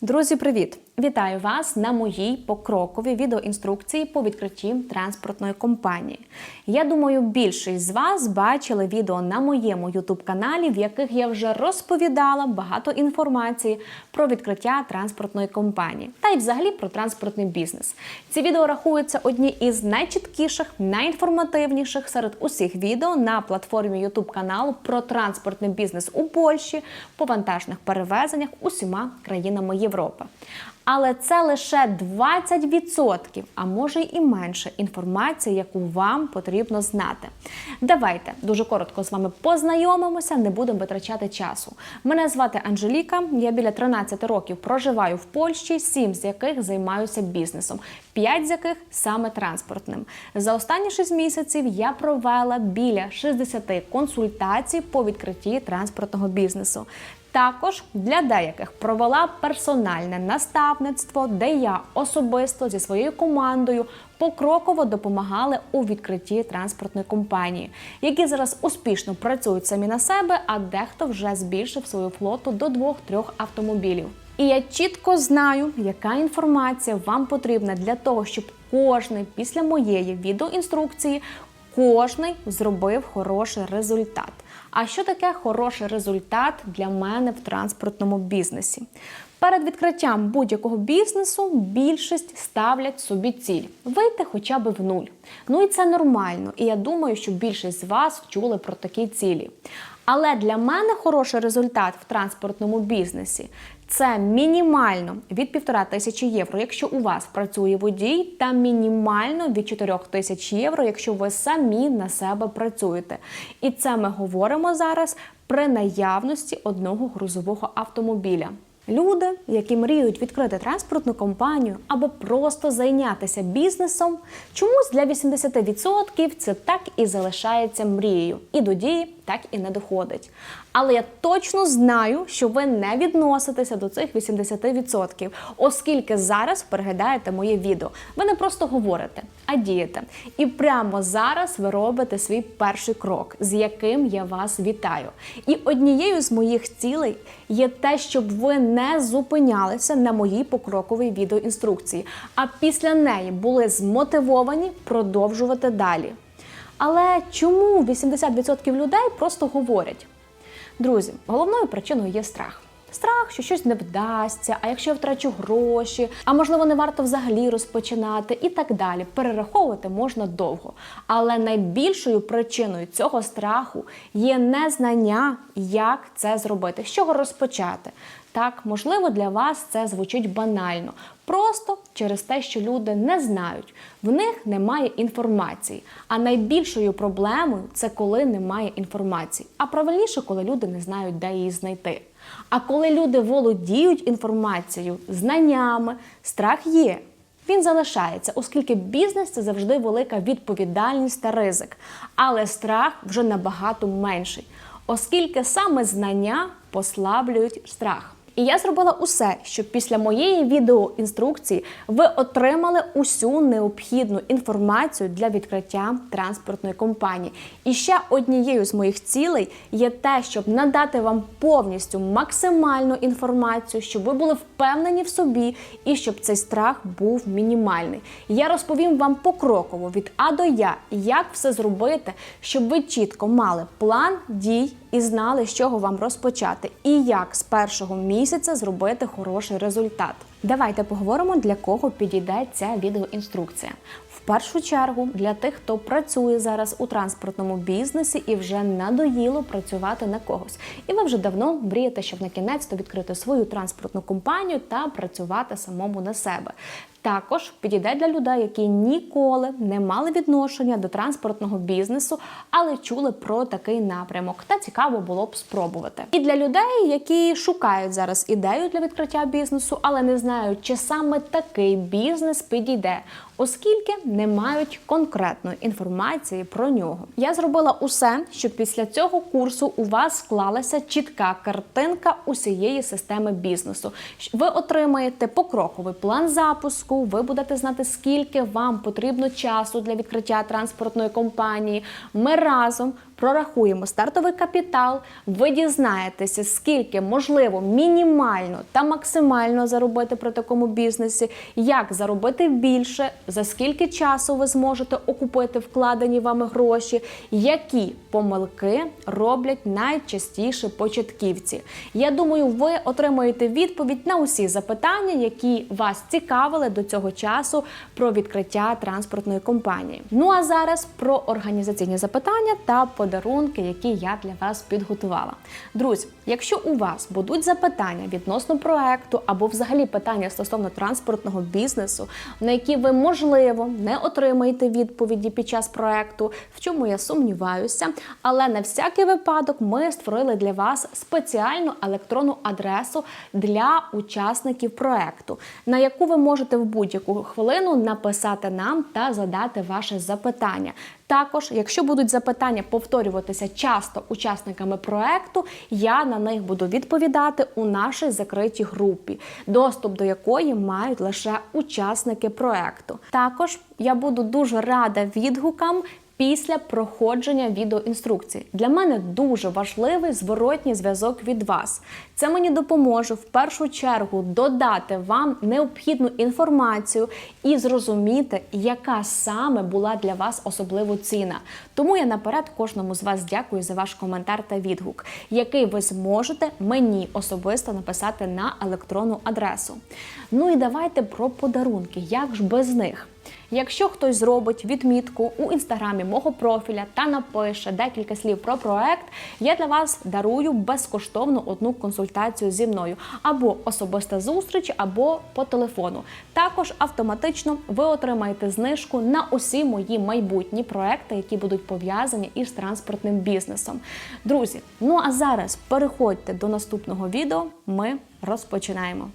Друзі, привіт! Вітаю вас на моїй покроковій відеоінструкції по відкритті транспортної компанії. Я думаю, більшість з вас бачили відео на моєму youtube каналі, в яких я вже розповідала багато інформації про відкриття транспортної компанії та й взагалі про транспортний бізнес. Ці відео рахуються одні із найчіткіших, найінформативніших серед усіх відео на платформі youtube каналу про транспортний бізнес у Польщі по вантажних перевезеннях усіма країнами Європи. Але це лише 20%, а може і менше інформації, яку вам потрібно знати. Давайте дуже коротко з вами познайомимося, не будемо витрачати часу. Мене звати Анжеліка. Я біля 13 років проживаю в Польщі, 7 з яких займаюся бізнесом, 5 з яких саме транспортним. За останні 6 місяців я провела біля 60 консультацій по відкритті транспортного бізнесу. Також для деяких провела персональне наставництво, де я особисто зі своєю командою покроково допомагали у відкритті транспортної компанії, які зараз успішно працюють самі на себе, а дехто вже збільшив свою флоту до двох-трьох автомобілів. І я чітко знаю, яка інформація вам потрібна для того, щоб кожний після моєї відеоінструкції кожний зробив хороший результат. А що таке хороший результат для мене в транспортному бізнесі? Перед відкриттям будь-якого бізнесу більшість ставлять собі ціль вийти хоча б в нуль. Ну і це нормально. І я думаю, що більшість з вас чули про такі цілі. Але для мене хороший результат в транспортному бізнесі це мінімально від півтора тисячі євро, якщо у вас працює водій, та мінімально від 4 тисяч євро, якщо ви самі на себе працюєте. І це ми говоримо зараз при наявності одного грузового автомобіля. Люди, які мріють відкрити транспортну компанію або просто зайнятися бізнесом, чомусь для 80% це так і залишається мрією, і до дії так і не доходить. Але я точно знаю, що ви не відноситеся до цих 80%, оскільки зараз переглядаєте моє відео. Ви не просто говорите, а дієте. І прямо зараз ви робите свій перший крок, з яким я вас вітаю. І однією з моїх цілей є те, щоб ви не зупинялися на моїй покроковій відеоінструкції, а після неї були змотивовані продовжувати далі. Але чому 80% людей просто говорять? Друзі, головною причиною є страх. Страх, що щось не вдасться, а якщо я втрачу гроші, а можливо не варто взагалі розпочинати і так далі. Перераховувати можна довго. Але найбільшою причиною цього страху є незнання, як це зробити, з чого розпочати. Так, можливо, для вас це звучить банально, просто через те, що люди не знають, в них немає інформації. А найбільшою проблемою це коли немає інформації. А правильніше, коли люди не знають, де її знайти. А коли люди володіють інформацією, знаннями, страх є. Він залишається, оскільки бізнес це завжди велика відповідальність та ризик. Але страх вже набагато менший, оскільки саме знання послаблюють страх. І я зробила усе, щоб після моєї відеоінструкції ви отримали усю необхідну інформацію для відкриття транспортної компанії. І ще однією з моїх цілей є те, щоб надати вам повністю максимальну інформацію, щоб ви були впевнені в собі і щоб цей страх був мінімальний. Я розповім вам покроково від А до Я, як все зробити, щоб ви чітко мали план дій і знали, з чого вам розпочати, і як з першого місяця зробити хороший результат. Давайте поговоримо, для кого підійде ця відеоінструкція. В першу чергу для тих, хто працює зараз у транспортному бізнесі і вже надоїло працювати на когось. І ви вже давно мрієте, щоб на кінець то відкрити свою транспортну компанію та працювати самому на себе. Також підійде для людей, які ніколи не мали відношення до транспортного бізнесу, але чули про такий напрямок. Та цікаво було б спробувати. І для людей, які шукають зараз ідею для відкриття бізнесу, але не знають, чи саме такий бізнес підійде, оскільки не мають конкретної інформації про нього. Я зробила усе, щоб після цього курсу у вас склалася чітка картинка усієї системи бізнесу. Ви отримаєте покроковий план запуску. Ви будете знати, скільки вам потрібно часу для відкриття транспортної компанії. Ми разом прорахуємо стартовий капітал, ви дізнаєтеся, скільки можливо мінімально та максимально заробити при такому бізнесі, як заробити більше, за скільки часу ви зможете окупити вкладені вами гроші, які помилки роблять найчастіше початківці. Я думаю, ви отримаєте відповідь на усі запитання, які вас цікавили до цього часу про відкриття транспортної компанії. Ну а зараз про організаційні запитання та подарунки, які я для вас підготувала. Друзі, якщо у вас будуть запитання відносно проекту або взагалі питання стосовно транспортного бізнесу, на які ви можливо не отримаєте відповіді під час проекту, в чому я сумніваюся, але на всякий випадок ми створили для вас спеціальну електронну адресу для учасників проекту, на яку ви можете в будь-яку хвилину написати нам та задати ваше запитання. Також, якщо будуть запитання повторюватися часто учасниками проекту, я на них буду відповідати у нашій закритій групі, доступ до якої мають лише учасники проекту. Також я буду дуже рада відгукам. Після проходження відеоінструкції для мене дуже важливий зворотній зв'язок від вас. Це мені допоможе в першу чергу додати вам необхідну інформацію і зрозуміти, яка саме була для вас особливо ціна. Тому я наперед кожному з вас дякую за ваш коментар та відгук, який ви зможете мені особисто написати на електронну адресу. Ну і давайте про подарунки. Як ж без них? Якщо хтось зробить відмітку у інстаграмі мого профіля та напише декілька слів про проект, я для вас дарую безкоштовно одну консультацію зі мною або особиста зустріч, або по телефону. Також автоматично ви отримаєте знижку на усі мої майбутні проекти, які будуть пов'язані із транспортним бізнесом. Друзі, ну а зараз переходьте до наступного відео. Ми розпочинаємо.